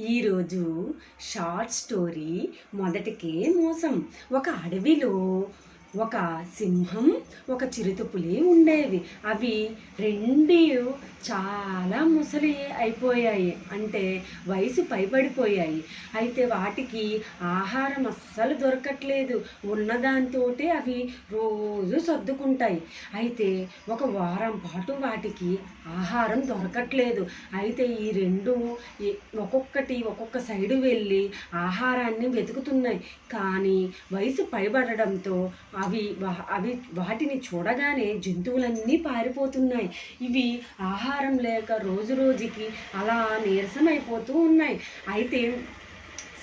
ఈరోజు short story మొదటికే మోసం. ఒక అడవిలో ఒక సింహం ఒక చిరుతపులి ఉండేవి. అవి రెండు చాలా ముసలి అయిపోయాయి. అంటే వయసు పైబడిపోయాయి. అయితే వాటికి ఆహారం అస్సలు దొరకట్లేదు. ఉన్నదాంతో అవి రోజు సర్దుకుంటాయి. అయితే ఒక వారం పాటు వాటికి ఆహారం దొరకట్లేదు. అయితే ఈ రెండు ఒక్కొక్కటి ఒక్కొక్క సైడు వెళ్ళి ఆహారాన్ని వెతుకుతున్నాయి. కానీ వయసు పైబడడంతో అవి అవి వాటిని చూడగానే జంతువులన్నీ పారిపోతున్నాయి. ఇవి ఆహారం లేక రోజు రోజుకి అలా నీరసమైపోతూ ఉన్నాయి. అయితే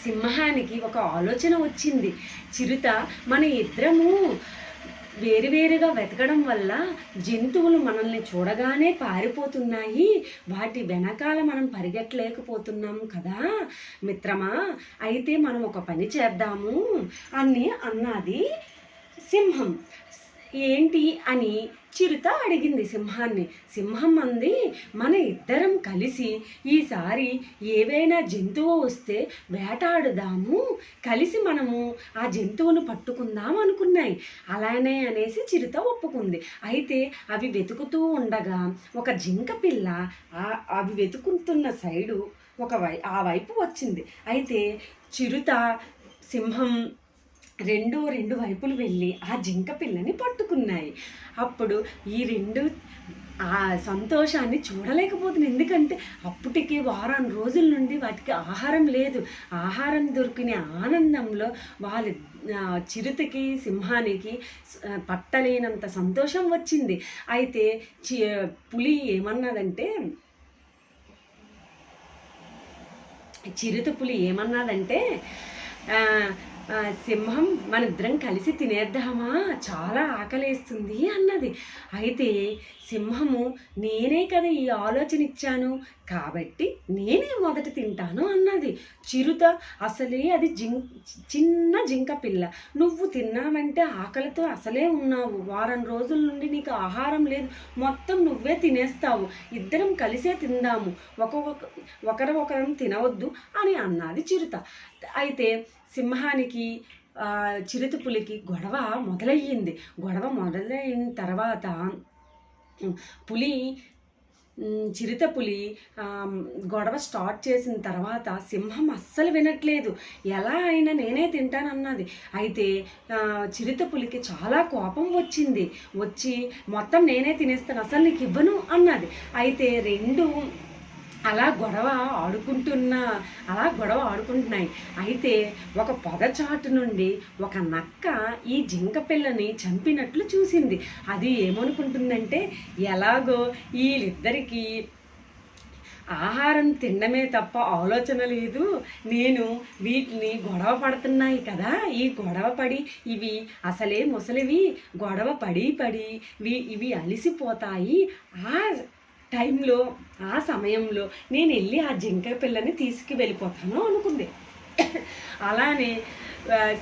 సింహానికి ఒక ఆలోచన వచ్చింది. చిరుత మన ఇద్దరము వేరువేరుగా వెతకడం వల్ల జంతువులు మనల్ని చూడగానే పారిపోతున్నాయి. వాటి వెనకాల మనం పరిగెట్టలేకపోతున్నాం కదా మిత్రమా? అయితే మనం ఒక పని చేద్దాము అని అన్నది సింహం. ఏంటి అని చిరుత అడిగింది సింహాన్ని. సింహం అంది మన ఇద్దరం కలిసి ఈసారి ఏవైనా జంతువు వస్తే వేటాడుదాము. కలిసి మనము ఆ జంతువును పట్టుకుందాం అనుకున్నాయి. అలానే అనేసి చిరుత ఒప్పుకుంది. అయితే అవి వెతుకుతూ ఉండగా ఒక జింక పిల్ల అవి వెతుకుతున్న సైడు ఒక వై ఆ వైపు వచ్చింది. అయితే చిరుత సింహం రెండు రెండు వైపులు వెళ్ళి ఆ జింక పిల్లని పట్టుకున్నాయి. అప్పుడు ఈ రెండు ఆ సంతోషాన్ని చూడలేకపోతుంది ఎందుకంటే అప్పటికి వారం రోజుల నుండి వాటికి ఆహారం లేదు. ఆహారం దొరికిన ఆనందంలో వాళ్ళ చిరుతకి సింహానికి పట్టలేనంత సంతోషం వచ్చింది. అయితే చి పులి ఏమన్నదంటే చిరుత పులి ఏమన్నదంటే సింహం మన ఇద్దరం కలిసి తినేద్దామా? చాలా ఆకలేస్తుంది అన్నది. అయితే సింహము నేనే కదా ఈ ఆలోచన ఇచ్చాను. కాబట్టి నేనే మొదట తింటాను అన్నది. చిరుత అసలే అది జిం చిన్న జింక పిల్ల. నువ్వు తిన్నావంటే ఆకలితో అసలే ఉన్నావు. వారం రోజుల నుండి నీకు ఆహారం లేదు. మొత్తం నువ్వే తినేస్తావు. ఇద్దరం కలిసే తిందాము. ఒక్కొక్క ఒకరం ఒకరం తినవద్దు అని అన్నది చిరుత. అయితే సింహానికి చిరుతపులికి గొడవ మొదలయ్యింది. గొడవ మొదలైన తర్వాత పులి చిరుతపులి గొడవ స్టార్ట్ చేసిన తర్వాత సింహం అస్సలు వినట్లేదు. ఎలా అయినా నేనే తింటానన్నది. అయితే చిరుతపులికి చిరుత పులికి చాలా కోపం వచ్చింది. వచ్చి మొత్తం నేనే తినేస్తాను. అసలు నీకు ఇవ్వను అన్నది. అయితే రెండు అలా గొడవ ఆడుకుంటున్న అలా గొడవ ఆడుకుంటున్నాయి. అయితే ఒక పొదచాటు నుండి ఒక నక్క ఈ జింక పిల్లని చంపినట్లు చూసింది. అది ఏమనుకుంటుందంటే ఎలాగో వీళ్ళిద్దరికీ ఆహారం తినడమే తప్ప ఆలోచన లేదు. నేను వీటిని గొడవ పడుతున్నాయి కదా ఈ గొడవ పడి ఇవి అసలే ముసలివి గొడవ పడి పడి ఇవి ఇవి అలిసిపోతాయి. ఆ టైంలో ఆ సమయంలో నేను వెళ్ళి ఆ జింక పిల్లని తీసుకు వెళ్ళిపోతాను అనుకుంది. అలానే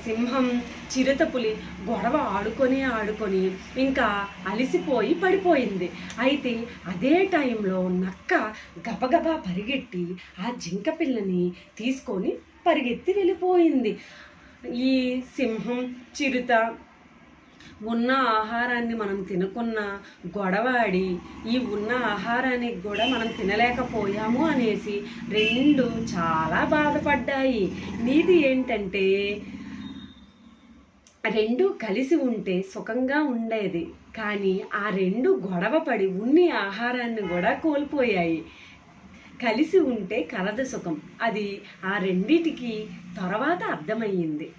సింహం చిరుతపులి గొడవ ఆడుకొని ఆడుకొని ఇంకా అలిసిపోయి పడిపోయింది. అయితే అదే టైంలో నక్క గబగబా పరిగెట్టి ఆ జింక పిల్లని తీసుకొని పరిగెత్తి వెళ్ళిపోయింది. ఈ సింహం చిరుత ఉన్న ఆహారాన్ని మనం తినకున్న గొడవాడి ఈ ఉన్న ఆహారానికి కూడా మనం తినలేకపోయాము అనేసి రెండు చాలా బాధపడ్డాయి. నీది ఏంటంటే రెండు కలిసి ఉంటే సుఖంగా ఉండేది. కానీ ఆ రెండు గొడవ పడి ఉన్ని ఆహారాన్ని కూడా కోల్పోయాయి. కలిసి ఉంటే కలదు సుఖం. అది ఆ రెండిటికి తర్వాత అర్థమయ్యింది.